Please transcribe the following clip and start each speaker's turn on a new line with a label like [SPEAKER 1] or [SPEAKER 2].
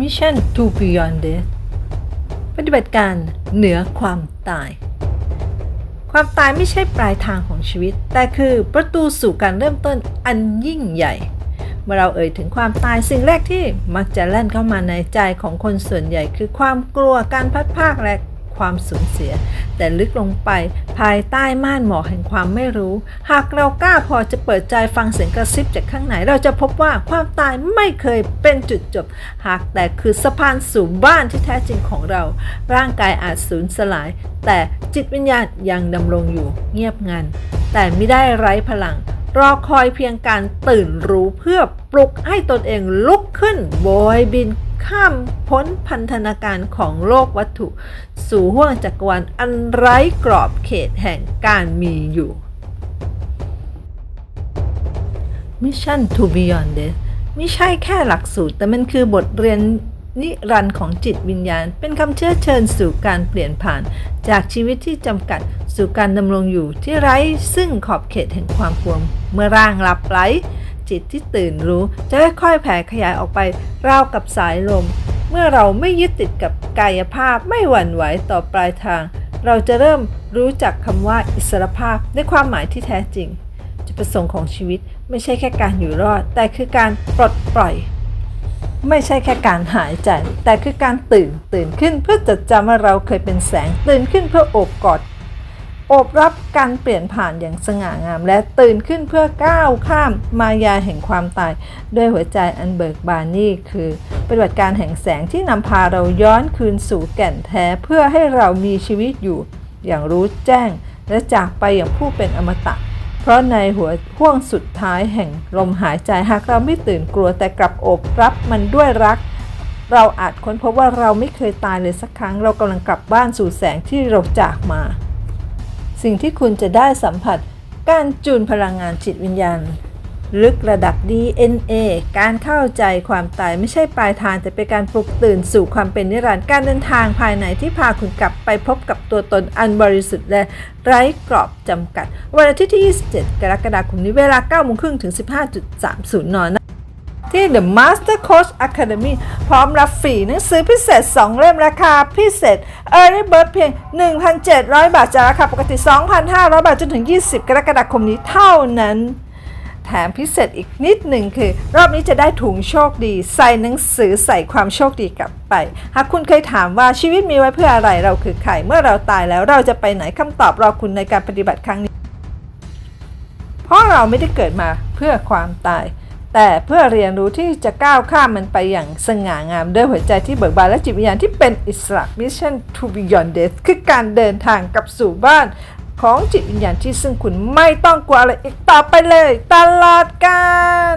[SPEAKER 1] Mission to Beyond Death ปฏิบัติการเหนือความตาย ความตายไม่ใช่ปลายทางของชีวิต แต่คือประตูสู่การเริ่มต้นอันยิ่งใหญ่ เมื่อเราเอ่ยถึงความตายสิ่งแรกที่มักจะแล่นเข้ามาในใจของคนส่วนใหญ่ คือความกลัวการพัดภาคและ ความสูญเสีย แต่ลึกลงไปภายใต้ม่านหมอกแห่งความไม่รู้ หากเรากล้าพอจะเปิดใจฟังเสียงกระซิบจากข้างในเราจะพบว่าความตายไม่เคยเป็นจุดจบ หากแต่คือสะพานสู่บ้านที่แท้จริงของเรา ร่างกายอาจสูญสลาย แต่จิตวิญญาณยังดำรงอยู่เงียบงัน แต่ไม่ได้ไร้พลังรอคอยเพียงการตื่นรู้เพื่อปลุกให้ตนเองลุกขึ้นโบยบิน ข้ามพ้นพันธนาการของโลกวัตถุ สู่ห้วงจักรวาลอันไร้กรอบเขตแห่งการมีอยู่ Mission to Beyond Death ไม่ใช่แค่หลักสูตร แต่มันคือบทเรียนนิรันดร์ของจิตวิญญาณ เป็นคำเชื้อเชิญสู่การเปลี่ยนผ่าน จากชีวิตที่จำกัดสู่การดำรงอยู่ที่ไร้ซึ่งขอบเขตแห่งความพวงเมื่อร่างหลับไหล จิตที่ตื่นรู้ จะค่อยๆแผ่ขยายออกไปราวกับสายลม เมื่อเราไม่ยึดติดกับกายภาพไม่หวั่นไหวต่อปลายทาง เราจะเริ่มรู้จักคำว่าอิสรภาพในความหมายที่แท้จริง จุดประสงค์ของชีวิตไม่ใช่แค่การอยู่รอด แต่คือการปลดปล่อย ไม่ใช่แค่การหายใจ แต่คือการตื่นตื่นขึ้นเพื่อจดจำว่าเราเคยเป็นแสงตื่นขึ้นเพื่อโอบกอด อบรับการเปลี่ยนผ่านอย่างสง่างาม และตื่นขึ้นเพื่อก้าวข้ามมายาแห่งความตาย ด้วยหัวใจอันเบิกบานนี่คือ ปฏิบัติการแห่งแสงที่นำพาเราย้อนคืนสู่แก่นแท้เพื่อให้เรามีชีวิตอยู่ อย่างรู้แจ้ง และจากไปอย่างผู้เป็นอมตะ เพราะในหัวห่วงสุดท้ายแห่งลมหายใจหากเราไม่ตื่นกลัวแต่กลับอบรับมันด้วยรักเราอาจค้นพบว่าเราไม่เคยตายเลยสักครั้ง เรากำลังกลับบ้านสู่แสงที่เราจากมา สิ่งที่คุณจะได้สัมผัส การจูนพลังงานจิตวิญญาณ ลึกระดับ DNA การเข้าใจความตายไม่ใช่ปลายทางแต่เป็นการปลุกตื่นสู่ความเป็นนิรันดร์การเดินทางภายในที่พาคุณกลับไปพบกับตัวตนอันบริสุทธิ์และไร้กรอบจำกัด วันอาทิตย์ที่ 27 กรกฎาคมนี้เวลา9โมงครึ่งถึง 15.30 น ที่ The Master Coach Academy พร้อมรับฟรีหนังสือพิเศษ 2 เล่มราคาพิเศษ Early Bird เพียง 1,700 บาทจากราคาปกติ 2,500 บาทจนถึง 20 กรกฎาคมนี้เท่านั้น แถมพิเศษอีกนิดหนึ่งคือ รอบนี้จะได้ถุงโชคดี ใส่หนังสือใส่ความโชคดีกลับไป หากคุณเคยถามว่าชีวิตมีไว้เพื่ออะไรเราคือใครเมื่อเราตายแล้วเราจะไปไหนคำตอบรอคุณในการปฏิบัติครั้งนี้ เพราะเราไม่ได้เกิดมาเพื่อความตาย แต่เพื่อเรียนรู้ที่จะก้าวข้ามมันไปอย่างสง่างามด้วยหัวใจที่เบิกบานและจิตวิญญาณที่เป็นอิสระ Mission to Beyond Death คือการเดินทางกลับสู่บ้านของจิตวิญญาณที่ซึ่งคุณไม่ต้องกลัวอะไรอีกต่อไปเลย ตลอดกัน